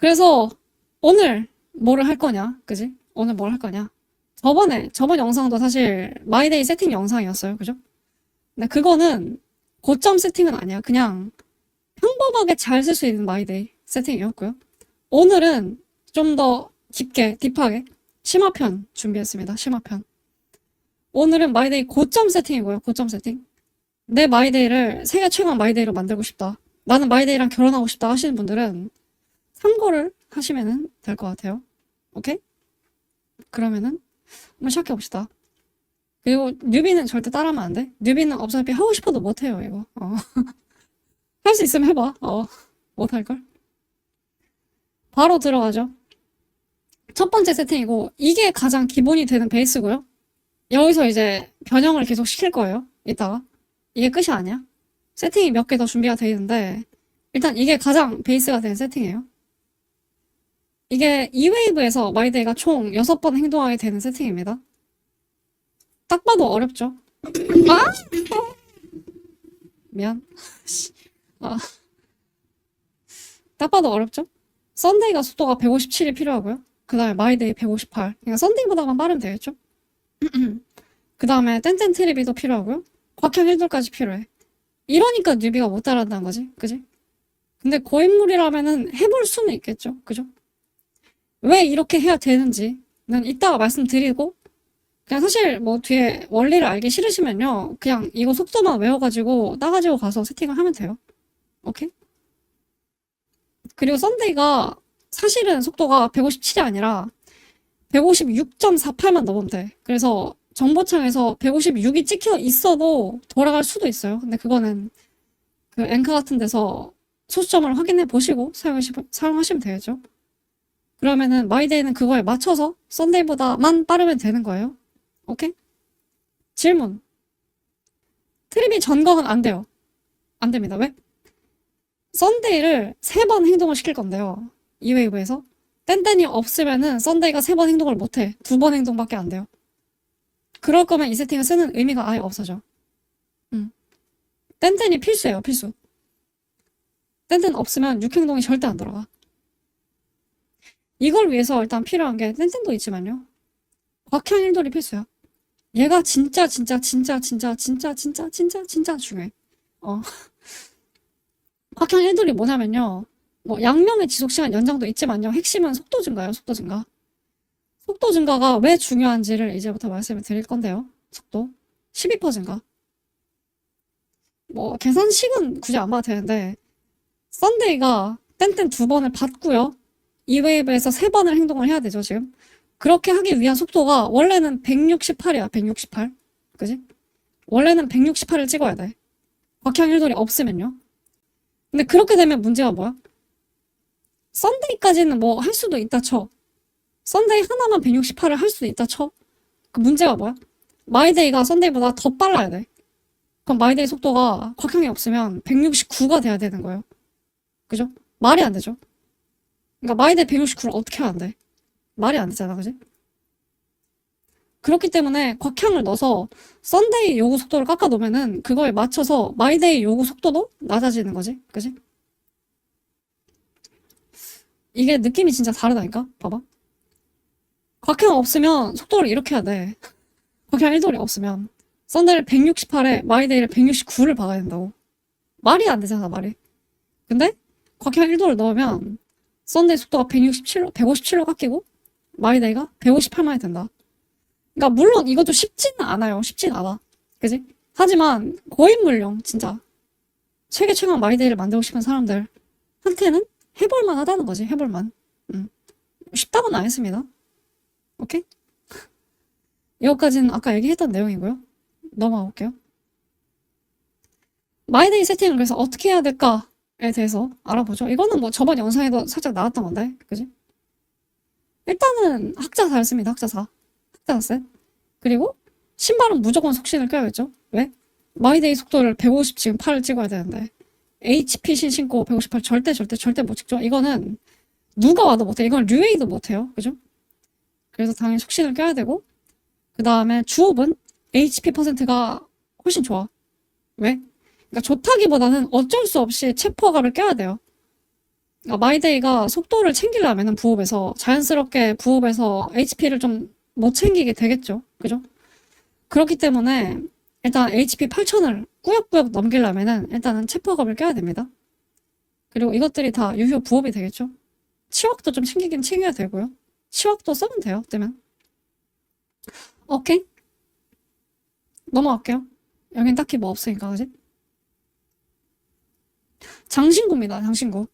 그래서 오늘 뭐를 할 거냐? 그지? 오늘 뭘 할 거냐? 저번에, 저번 영상도 사실 마이데이 세팅 영상이었어요. 그죠? 근데 그거는 고점 세팅은 아니야. 그냥 평범하게 잘 쓸 수 있는 마이데이 세팅이었고요. 오늘은 좀 더 깊게, 딥하게 심화편 준비했습니다. 심화편. 오늘은 마이데이 고점 세팅이고요. 고점 세팅. 내 마이데이를 세계 최강 마이데이로 만들고 싶다. 나는 마이데이랑 결혼하고 싶다 하시는 분들은 참고를 하시면 될 것 같아요. 오케이? 그러면은 한번 시작해 봅시다. 그리고 뉴비는 절대 따라하면 안 돼. 뉴비는 어차피 하고 싶어도 못 해요, 이거. 어. 할 수 있으면 해봐. 어. 못 할걸? 바로 들어가죠. 첫 번째 세팅이고, 이게 가장 기본이 되는 베이스고요. 여기서 이제 변형을 계속 시킬 거예요. 이따가. 이게 끝이 아니야. 세팅이 몇 개 더 준비가 되어 있는데, 일단 이게 가장 베이스가 된 세팅이에요. 이게 이웨이브에서 마이데이가 총 6번 행동하게 되는 세팅입니다. 딱 봐도 어렵죠? 아! 미안. 씨. 아. 딱 봐도 어렵죠? 썬데이가 속도가 157이 필요하고요. 그 다음에 마이데이 158. 그러니까 썬데이보다만 빠르면 되겠죠? 그 다음에 땡땡 트리비도 필요하고요. 곽형 1돌까지 필요해. 이러니까 뉴비가 못 따라한다는 거지. 그지? 근데 고인물이라면은 해볼 수는 있겠죠. 그죠? 왜 이렇게 해야 되는지는 이따가 말씀드리고, 그냥 사실 뭐 뒤에 원리를 알기 싫으시면요. 그냥 이거 속도만 외워가지고 따가지고 가서 세팅을 하면 돼요. 오케이? 그리고 썬데이가 사실은 속도가 157이 아니라 156.48만 넘으면 돼. 그래서 정보창에서 156이 찍혀 있어도 돌아갈 수도 있어요. 근데 그거는 그 앵커 같은 데서 소수점을 확인해 보시고 사용하시, 사용하시면 되겠죠. 그러면은 마이데이는 그거에 맞춰서 썬데이보다만 빠르면 되는 거예요. 오케이? 질문. 트립이 전거는 안 돼요. 안 됩니다. 왜? 썬데이를 세 번 행동을 시킬 건데요. 이웨이브에서. 땡땡이 없으면은 썬데이가 세 번 행동을 못 해. 두 번 행동밖에 안 돼요. 그럴 거면 이 세팅을 쓰는 의미가 아예 없어져. 음. 땡땡이 필수예요, 필수. 땡땡 없으면 육행동이 절대 안 돌아가. 이걸 위해서 일단 필요한 게 땡땡도 있지만요. 곽형 일돌이 필수야. 얘가 진짜 진짜 진짜 진짜 진짜 진짜 진짜 진짜 중요해. 어. 곽형 일돌이 뭐냐면요. 뭐 양면의 지속 시간 연장도 있지만요. 핵심은 속도 증가예요. 속도 증가. 속도 증가가 왜 중요한지를 이제부터 말씀을 드릴 건데요. 속도 12% 증가. 뭐 계산식은 굳이 안 봐도 되는데 썬데이가 땡땡 두 번을 받고요. 이웨이브에서 세 번을 행동을 해야 되죠, 지금. 그렇게 하기 위한 속도가 원래는 168이야, 168. 그지? 원래는 168을 찍어야 돼. 곽형 1돌이 없으면요. 근데 그렇게 되면 문제가 뭐야? 썬데이까지는 뭐 할 수도 있다 쳐. 썬데이 하나만 168을 할 수도 있다 쳐. 그 문제가 뭐야? 마이데이가 썬데이보다 더 빨라야 돼. 그럼 마이데이 속도가 곽형이 없으면 169가 돼야 되는 거예요. 그죠? 말이 안 되죠? 그러니까 마이데이 169를 어떻게 하면 안 돼? 말이 안 되잖아, 그지? 그렇기 때문에 곽향을 넣어서 썬데이 요구 속도를 깎아 놓으면은 그거에 맞춰서 마이데이 요구 속도도 낮아지는 거지, 그지? 이게 느낌이 진짜 다르다니까? 봐봐. 곽향 없으면 속도를 이렇게 해야 돼. 곽향 1돌이 없으면. 썬데이를 168에 마이데이를 169를 박아야 된다고. 말이 안 되잖아, 말이. 근데 곽향 1돌을 넣으면 썬데이 속도가 167로, 157로 깎이고 마이데이가 158만이 된다. 그러니까 물론 이것도 쉽지는 않아요. 쉽진 않아. 그지? 하지만 고인물용 진짜 세계 최강 마이데이를 만들고 싶은 사람들한테는 해볼만 하다는 거지. 해볼만. 음. 쉽다고는 안 했습니다. 오케이? 이것까지는 아까 얘기했던 내용이고요. 넘어가 볼게요. 마이데이 세팅을 그래서 어떻게 해야 될까 에 대해서 알아보죠. 이거는 뭐 저번 영상에도 살짝 나왔던 건데, 그지? 일단은 학자사를 씁니다. 학자사. 학자사 셋. 그리고 신발은 무조건 속신을 껴야겠죠. 왜? 마이데이 속도를 150 지금 8을 찍어야 되는데 HPC 신고 158 절대 절대 절대 못 찍죠. 이거는 누가 와도 못해. 이건 류에이도 못해요. 그죠? 그래서 당연히 속신을 껴야 되고 그 다음에 주업은 HP 퍼센트가 훨씬 좋아. 왜? 그러니까 좋다기보다는 어쩔 수 없이 체포갑을 껴야 돼요. 그러니까 마이데이가 속도를 챙기려면은 부업에서 자연스럽게 부업에서 HP를 좀 못 챙기게 되겠죠. 그죠? 그렇기 때문에 일단 HP 8000을 꾸역꾸역 넘기려면은 일단은 체포업을 껴야 됩니다. 그리고 이것들이 다 유효 부업이 되겠죠. 치wak도 좀 챙기긴 챙겨야 되고요. 치wak도 써면 돼요. 뜨면. 오케이. 넘어갈게요. 여긴 딱히 뭐 없으니까, 그지? 장신구입니다, 장신구.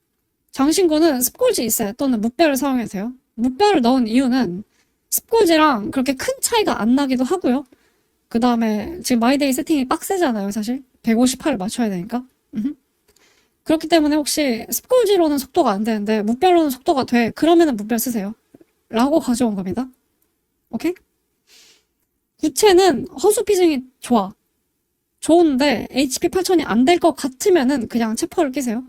장신구는 습골지 있어요. 또는 무뼈를 사용해도 돼요. 무뼈를 넣은 이유는 습골지랑 그렇게 큰 차이가 안 나기도 하고요. 그 다음에 지금 마이데이 세팅이 빡세잖아요, 사실. 158을 맞춰야 되니까. 그렇기 때문에 혹시 습골지로는 속도가 안 되는데 무뼈로는 속도가 돼. 그러면은 무뼈 쓰세요. 라고 가져온 겁니다. 오케이? 구체는 허수 피증이 좋아. 좋은데 HP 8000이 안 될 것 같으면은 그냥 체퍼를 끼세요.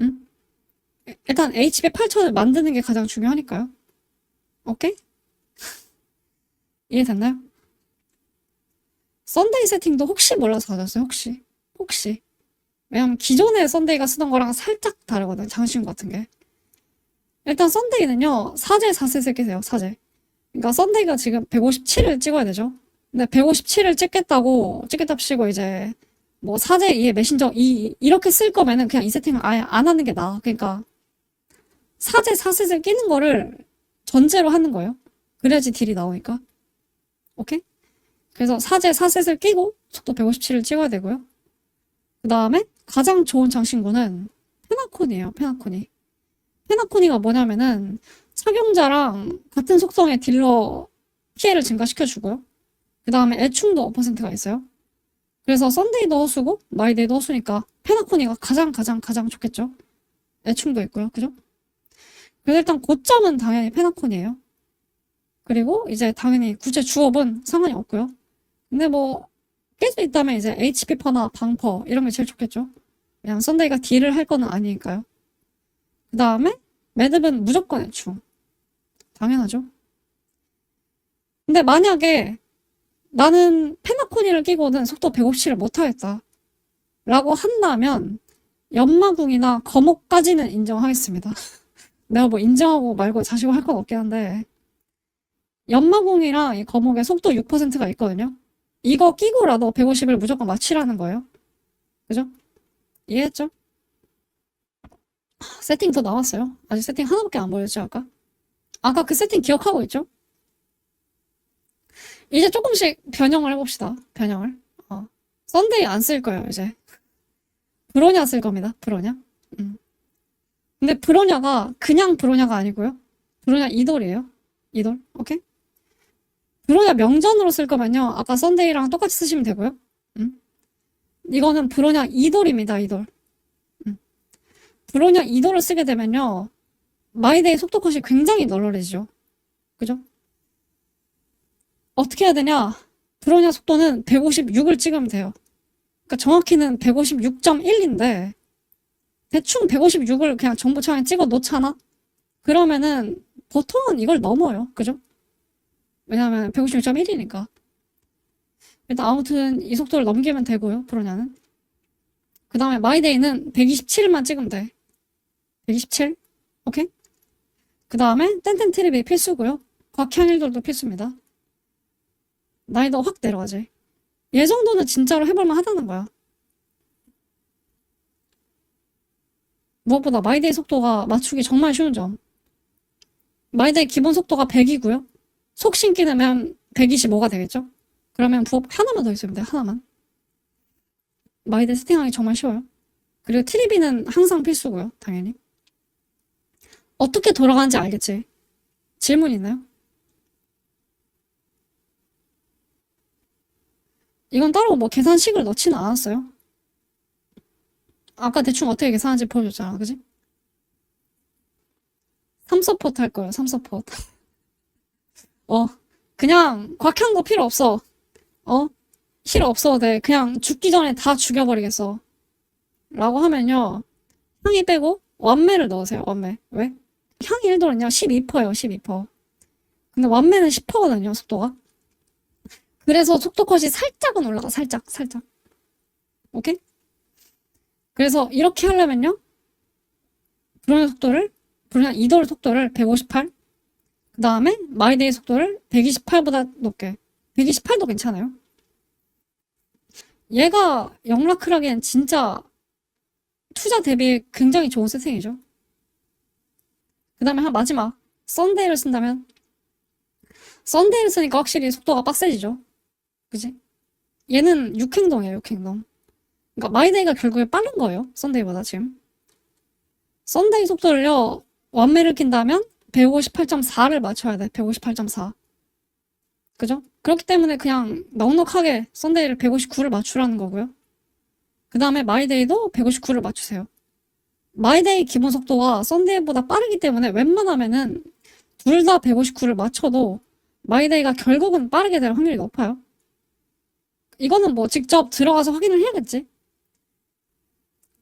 응? 일단 HP 8000을 만드는 게 가장 중요하니까요. 오케이? 이해됐나요? 썬데이 세팅도 혹시 몰라서 가졌어요, 혹시. 혹시. 왜냐면 기존에 썬데이가 쓰던 거랑 살짝 다르거든, 장신 같은 게. 일단 썬데이는요, 사제 4셋을 끼세요, 사제. 그러니까 썬데이가 지금 157을 찍어야 되죠. 근데 157을 찍겠다고, 찍겠답시고 이제, 뭐 사제 2에 메신저 2, 이렇게 쓸 거면은 그냥 이 세팅을 아예 안 하는 게 나아. 그러니까, 사제 4셋을 끼는 거를 전제로 하는 거예요. 그래야지 딜이 나오니까. 오케이? 그래서 사제 4셋을 끼고 속도 157을 찍어야 되고요. 그 다음에 가장 좋은 장신구는 페나콘이에요. 페나콘이. 페나콘이가 뭐냐면은 착용자랑 같은 속성의 딜러 피해를 증가시켜주고요. 그 다음에 애충도 5%가 있어요. 그래서 썬데이도 허수고 마이데이도 허수니까 페나코니가 가장 가장 가장 좋겠죠. 애충도 있고요. 그죠? 그래서 일단 고점은 당연히 페나콘이에요. 그리고 이제 당연히 구체 주업은 상관이 없고요. 근데 뭐깰수 있다면 이제 HP 퍼나 방퍼 이런 게 제일 좋겠죠. 그냥 썬데이가 딜을 할 거는 아니니까요. 그 다음에 매듭은 무조건 애충. 당연하죠. 근데 만약에 나는 페나코니를 끼고는 속도 157을 못하겠다. 라고 한다면 연마궁이나 거목까지는 인정하겠습니다. 내가 뭐 인정하고 말고 자시고 할 건 없긴 한데 연마궁이랑 이 거목에 속도 6%가 있거든요. 이거 끼고라도 150을 무조건 맞추라는 거예요. 그죠? 이해했죠? 세팅 더 나왔어요. 아직 세팅 하나밖에 안 보였죠, 아까? 아까 그 세팅 기억하고 있죠? 이제 조금씩 변형을 해봅시다. 변형을. 어. 썬데이 안 쓸 거예요, 이제. 브로냐 쓸 겁니다. 브로냐. 음. 근데 브로냐가 그냥 브로냐가 아니고요. 브로냐 이돌이에요. 이돌. 오케이? 브로냐 명전으로 쓸 거면요. 아까 썬데이랑 똑같이 쓰시면 되고요. 음. 이거는 브로냐 이돌입니다. 이돌. 음. 브로냐 이돌을 쓰게 되면요. 마이데이 속도 컷이 굉장히 널널해지죠. 그죠? 어떻게 해야 되냐? 브로냐 속도는 156을 찍으면 돼요. 그러니까 정확히는 156.1인데 대충 156을 그냥 정보 창에 찍어 놓잖아? 그러면은 보통은 이걸 넘어요. 그죠? 왜냐면 156.1이니까. 일단 아무튼 이 속도를 넘기면 되고요. 브로냐는. 그 다음에 마이데이는 127만 찍으면 돼. 127. 오케이? 그 다음에 땡땡 트립이 필수고요. 곽향일돌도 필수입니다. 난이도 확 내려가지. 얘 정도는 진짜로 해볼만 하다는 거야. 무엇보다 마이데이 속도가 맞추기 정말 쉬운 점. 마이데이 기본 속도가 100이고요. 속 신기 넣으면 125가 되겠죠? 그러면 부업 하나만 더 있으면 돼, 하나만. 마이데이 세팅하기 정말 쉬워요. 그리고 트리비는 항상 필수고요, 당연히. 어떻게 돌아가는지 알겠지? 질문 있나요? 이건 따로 뭐 계산식을 넣지는 않았어요. 아까 대충 어떻게 계산하는지 보여줬잖아, 그지? 3서포트 할 거예요, 3서포트. 어, 그냥 곽한 거 필요 없어. 어? 필요 없어도 돼. 그냥 죽기 전에 다 죽여버리겠어. 라고 하면요. 향이 빼고 완매를 넣으세요, 완매. 왜? 향이 1도는요, 12%예요, 12%. 근데 완매는 10%거든요, 속도가. 그래서 속도 컷이 살짝은 올라가, 살짝, 살짝. 오케이? 그래서 이렇게 하려면요. 브루냐 속도를, 브루냐 이더의 속도를 158, 그 다음에 마이데이 속도를 128보다 높게. 128도 괜찮아요. 얘가 영라크라기엔 진짜 투자 대비 굉장히 좋은 세팅이죠. 그 다음에 한 마지막, 썬데이를 쓴다면, 썬데이를 쓰니까 확실히 속도가 빡세지죠. 그지? 얘는 육행동이에요, 육행동. 그러니까 마이데이가 결국에 빠른 거예요, 썬데이보다 지금. 썬데이 속도를요, 완매를 킨다면 158.4를 맞춰야 돼, 158.4. 그죠? 그렇기 때문에 그냥 넉넉하게 썬데이를 159를 맞추라는 거고요. 그 다음에 마이데이도 159를 맞추세요. 마이데이 기본 속도가 썬데이보다 빠르기 때문에 웬만하면은 둘 다 159를 맞춰도 마이데이가 결국은 빠르게 될 확률이 높아요. 이거는 뭐 직접 들어가서 확인을 해야겠지.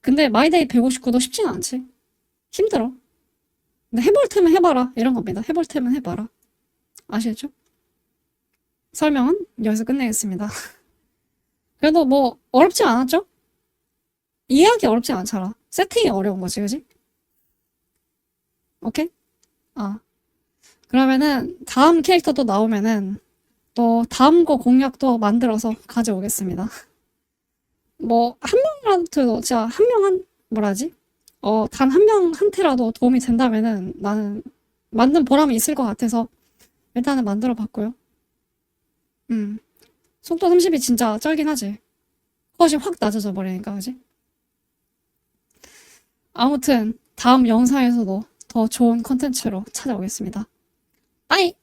근데 마이데이 159도 쉽지는 않지. 힘들어. 근데 해볼 테면 해봐라. 이런 겁니다. 해볼 테면 해봐라. 아시겠죠? 설명은 여기서 끝내겠습니다. 그래도 뭐 어렵지 않았죠? 이해하기 어렵지 않잖아. 세팅이 어려운 거지, 그지? 오케이? 아. 그러면은 다음 캐릭터도 나오면은 또 다음 거 공략도 만들어서 가져오겠습니다. 뭐 한 명이라도 진짜 한 명한 뭐라지? 어, 단 한 명한테라도 도움이 된다면은 나는 만든 보람이 있을 것 같아서 일단은 만들어 봤고요. 음. 속도 30이 진짜 쩔긴 하지. 컷이 확 낮아져 버리니까, 그지? 아무튼, 다음 영상에서도 더 좋은 컨텐츠로 찾아오겠습니다. 빠이!